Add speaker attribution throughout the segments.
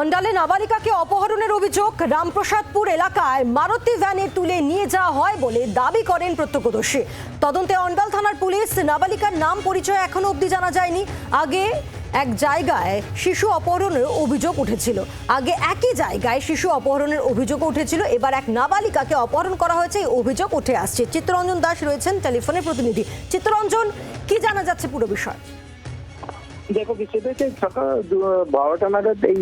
Speaker 1: অন্ডালে নাবালিকাকে অপহরণের অভিযোগ রামপ্রসাদপুর এলাকায় মারুতি ভ্যানে তুলে নিয়ে যাওয়া হয় বলে দাবি করেন প্রত্যক্ষদর্শী। তদন্তে অন্ডাল থানার পুলিশ নাবালিকার নাম পরিচয় এখনও অবধি জানা যায়নি। আগে এক জায়গায় শিশু অপহরণের অভিযোগ উঠেছিল। আগে একই জায়গায় শিশু অপহরণের অভিযোগ উঠেছিল। এবার এক নাবালিকাকে অপহরণ করা হয়েছে, এই অভিযোগ উঠে আসছে। চিত্তরঞ্জন দাস রয়েছেন টেলিফোনের প্রতিনিধি। চিত্তরঞ্জন, কি জানা যাচ্ছে পুরো বিষয়?
Speaker 2: দেখো বিষয়টা হচ্ছে সকাল বারোটা নাগাদ এই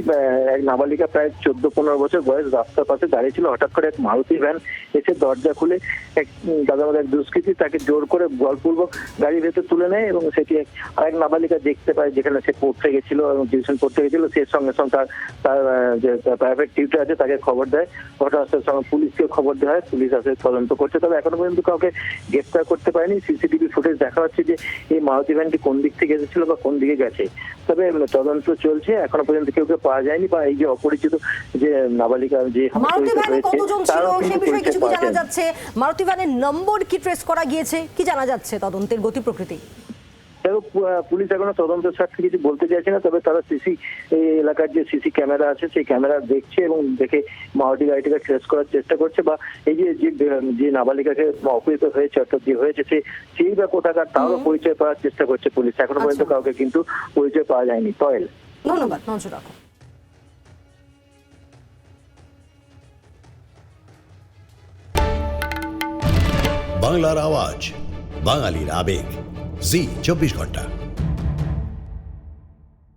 Speaker 2: এক নাবালিকা প্রায় চোদ্দ, পনেরো বছর বয়স রাস্তার পাশে দাঁড়িয়ে ছিল। হঠাৎ করে এক মারুতি ভ্যান এসে দরজা খুলে এক দাদাবাদ এক দুষ্কৃতী তাকে জোর করে বলপূর্বক গাড়ির ভেতর তুলে নেয় এবং সেটি আরেক নাবালিকা দেখতে পায় যেখানে সে পড়তে গেছিল এবং টিউশন পড়তে গেছিল। সে সঙ্গে সঙ্গে তার তার যে প্রাইভেট টিউটার আছে তাকে খবর দেয়। ঘটনাস্থলের সঙ্গে পুলিশকে খবর দেওয়া হয়। পুলিশ আসে তদন্ত করছে। তবে এখনও পর্যন্ত কাউকে গ্রেপ্তার করতে পারেনি। সিসিটিভি ফুটেজ দেখা যাচ্ছে যে এই মারুতি ভ্যানটি কোন দিক থেকে এসেছিল বা কোন দিকে গেছে। তবে তদন্ত চলছে। এখনও পর্যন্ত কেউ কেউ পাওয়া যায়নি বা এই যে অপরিচিত যে নাবালিকা যে
Speaker 1: মারুতি
Speaker 2: অপরিচিত
Speaker 1: ভ্যানে
Speaker 2: হয়েছে,
Speaker 1: কতজন ছিল? সে বিষয়ে কিছু জানা যাচ্ছে। মারুতি ভ্যানের নম্বর কি ট্রেস করা গিয়েছে? কি জানা যাচ্ছে তদন্তের গতি প্রকৃতি?
Speaker 2: পু- আহ, পুলিশ এখনও তদন্ত স্বার্থে কিছু বলতে চাইছে না তবে তারা সিসি এই এলাকার যে সিসি ক্যামেরা আছে সেই ক্যামেরা দেখছে এবং দেখে মারুতি গাড়িটাকে ট্রেস করার চেষ্টা করছে বা এই যে যে যে নাবালিকাকে অপহৃত হয়েছে অর্থাৎ যে হয়েছে সে সেই বা কোথাকার তারও পরিচয় পাওয়ার চেষ্টা করছে পুলিশ। এখনও পর্যন্ত
Speaker 1: আচ্ছা।
Speaker 2: কাউকে কিন্তু পরিচয় পাওয়া যায়নি। তয়েল।
Speaker 1: ধন্যবাদ নজর রাখো।
Speaker 3: বাংলার আওয়াজ বাঙালির আবেগ। জি চব্বিশ ঘণ্টা।